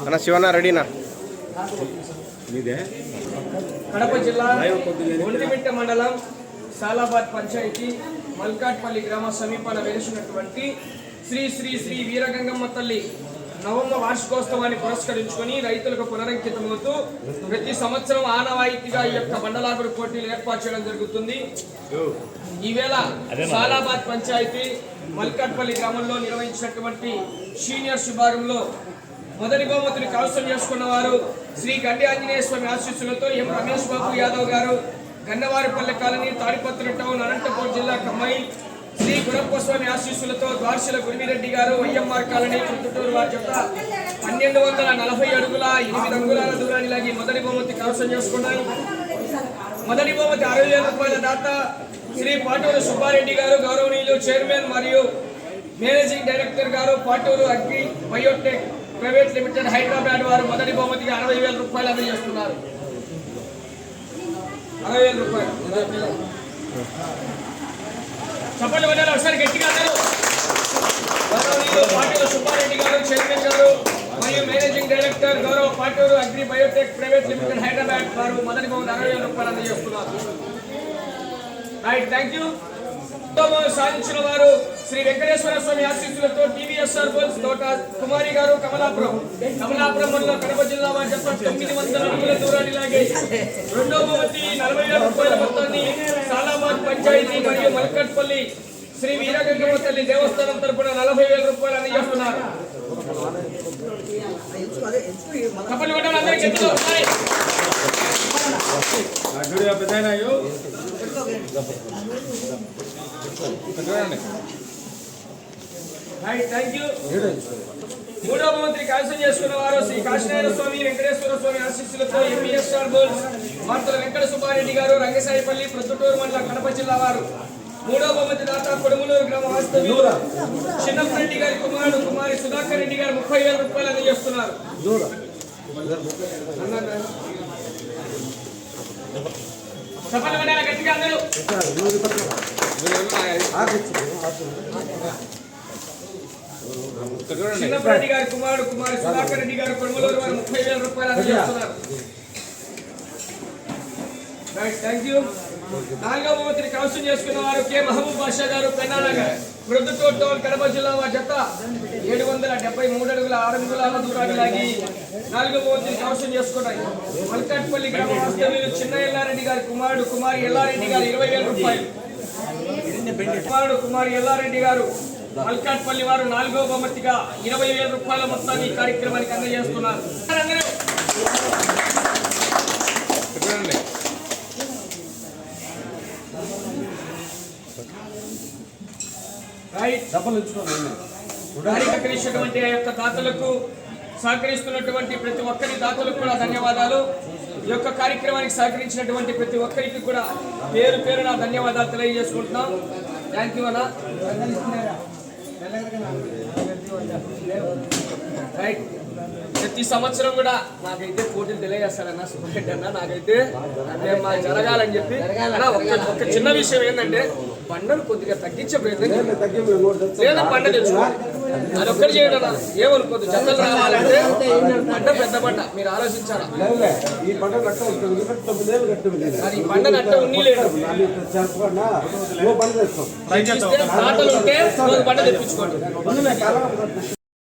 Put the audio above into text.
అన్న శివన్న రెడీనా? కడప జిల్లా ఒంటిమిట్ట మండలం సాలాబాద్ పంచాయతీ మల్కాట్పల్లి గ్రామ సమీపాన వెలిసినటువంటి శ్రీ శ్రీ శ్రీ వీరగంగమ్మ తల్లి నవంబ వార్షికోత్సవాన్ని పురస్కరించుకొని రైతులకు పునరంకితమవుతూ ప్రతి సంవత్సరం ఆనవాయితీగా ఈ యొక్క మండలాకుడు పోటీలు ఏర్పాటు చేయడం జరుగుతుంది. ఈవేళ సాలాబాద్ పంచాయతీ మల్కాట్పల్లి గ్రామంలో నిర్వహించినటువంటి సీనియర్స్ విభాగంలో మొదటి బహుమతిని కవసం చేసుకున్న వారు శ్రీ గడ్డి ఆంజనేయ స్వామి ఆశీస్సులతో ఎం రమేష్ బాబు యాదవ్ గారు గన్నవారిపల్లె కాలనీ తాడిపత్రి టౌన్ అనంతపురం జిల్లా కమ్మాయి శ్రీ గురప్ప స్వామి ఆశీస్సులతో ద్వార్శుల గురిమిరెడ్డి గారు వైఎంఆర్ కాలనీ కుంటుటూరు వారి జత పన్నెండు వందల నలభై అడుగుల ఎనిమిది అంగుళాల దూరాన్ని లాగి మొదటి బహుమతి కవసం చేసుకున్నారు. మొదటి బహుమతి అరవై వేల రూపాయల దాత శ్రీ పాటూరు సుబ్బారెడ్డి గారు గౌరవనీయులు చైర్మన్ మరియు managing director garu Paturu agri biotech private limited Hyderabad వారు మొదటి బహుమతికి అరవై వేల రూపాయలు అందజేస్తున్నారు. అరవై వేల రూపాయలు. చప్పట్లు కొట్టాలి ఒకసారి గట్టిగా అందరూ. గౌరవనీయులు పాటూరు సుబ్బారెడ్డి గారు చైర్మన్ గారు మరియు మేనేజింగ్ డైరెక్టర్ గౌరవ Paturu agri biotech private limited Hyderabad వారు మొదటి బహుమతి అరవై వేల రూపాయలు అందజేస్తున్నారు. రైట్ థ్యాంక్ యూ సాధించిన వారు శ్రీ వెంకటేశ్వర స్వామి ఆశీస్సులతో టీవీఎస్ఆర్ బోల్స్ తోట కుమారి గారు కమలాపురం కమలాపురం మండలం కడప జిల్లా వారి చెప్ప తొమ్మిది వందల అడుగుల దూరాన్ని లాగే రెండో బహుమతి నలభై వేల రూపాయల మొత్తాన్ని సాలాబాద్ పంచాయతీ మరియు మల్కట్పల్లి శ్రీ వీరగంగమ్మ తల్లి దేవస్థానం తరపున నలభై వేల రూపాయలు అందజేస్తున్నారు కప్పలు కొట్టాలి అందరికీ ఎత్తులో ఒకసారి. మూడవ మంత్రి కైవసం చేసుకున్న వారు శ్రీ కాశీనారాయణ స్వామి వెంకటేశ్వర స్వామి ఆశీస్సులతో ఎంఈఎస్ఆర్ బోల్స్ మార్తల వెంకట సుబ్బారెడ్డి గారు రంగసాయిపల్లి ప్రొద్దుటూరు మండలం కడప జిల్లా వారు. మూడవ బహుమతి దాత కొడుములూరు గ్రామ వాస్తవ్యులు. చిన్నప్పరెడ్డి గారి కుమారుడు కుమారి సుధాకర్ రెడ్డి గారు ముప్పై వేల రూపాయలు అందజేస్తున్నారు. గట్టిగా అందరూ? చిన్నప్పరెడ్డి గారి కుమారుడు కుమారి సుధాకర్ రెడ్డి గారు కొడుమలూరు వారు ముప్పై వేల రూపాయలు అందజేస్తున్నారు థ్యాంక్ యూ నాలుగవ బహుమతిని కవసం చేసుకున్న వారు కె. మహబూబ్ బాషా గారు పెన్నానగర్ మృదుటూర్ టౌన్ కడప జిల్లా వారి జత ఏడు వందల డెబ్బై మూడు అడుగుల ఆరు అంగుళాల దూరాన్ని లాగి నాలుగవ బహుమతిని కవసం చేసుకున్నాయి. మల్కట్పల్లి గ్రామ వాస్తవ్యులు చిన్న ఎల్లారెడ్డి గారి కుమారుడు కుమారి ఎల్లారెడ్డి గారు ఇరవై వేల రూపాయలు. కుమారుడు కుమారి ఎల్లారెడ్డి గారు మల్కాట్పల్లి వారు నాలుగో బహుమతిగా ఇరవై వేల రూపాయల మొత్తాన్ని ఈ కార్యక్రమానికి అందజేస్తున్నారు. సహకరించినటువంటి ఆ యొక్క దాతలకు సహకరిస్తున్నటువంటి ప్రతి ఒక్కరి దాతలకు కూడా ధన్యవాదాలు. ఈ యొక్క కార్యక్రమానికి సహకరించినటువంటి ప్రతి ఒక్కరికి కూడా పేరు పేరు నా ధన్యవాదాలు తెలియజేసుకుంటున్నాం. థ్యాంక్ యూ అన్న. రైట్ ప్రతి సంవత్సరం కూడా నాకైతే పోటీలు తెలియజేస్తారన్న సుబ్బారెడ్డి అన్న. నాకైతే అంటే మా జరగాలని చెప్పి ఒక్క చిన్న విషయం ఏంటంటే పంటను కొద్దిగా తగ్గించే ప్రయత్నం. లేదా పంట తెచ్చుకోండి అది ఒక్కటి చేయండి ఏమనుకోద్దు? జతలు రావాలంటే పంట పెద్ద పంట. మీరు ఆలోచించాలా? ఈ మరి ఈ పంట నట్ట ఉన్ని లేదు తెప్పించుకోండి. కాలం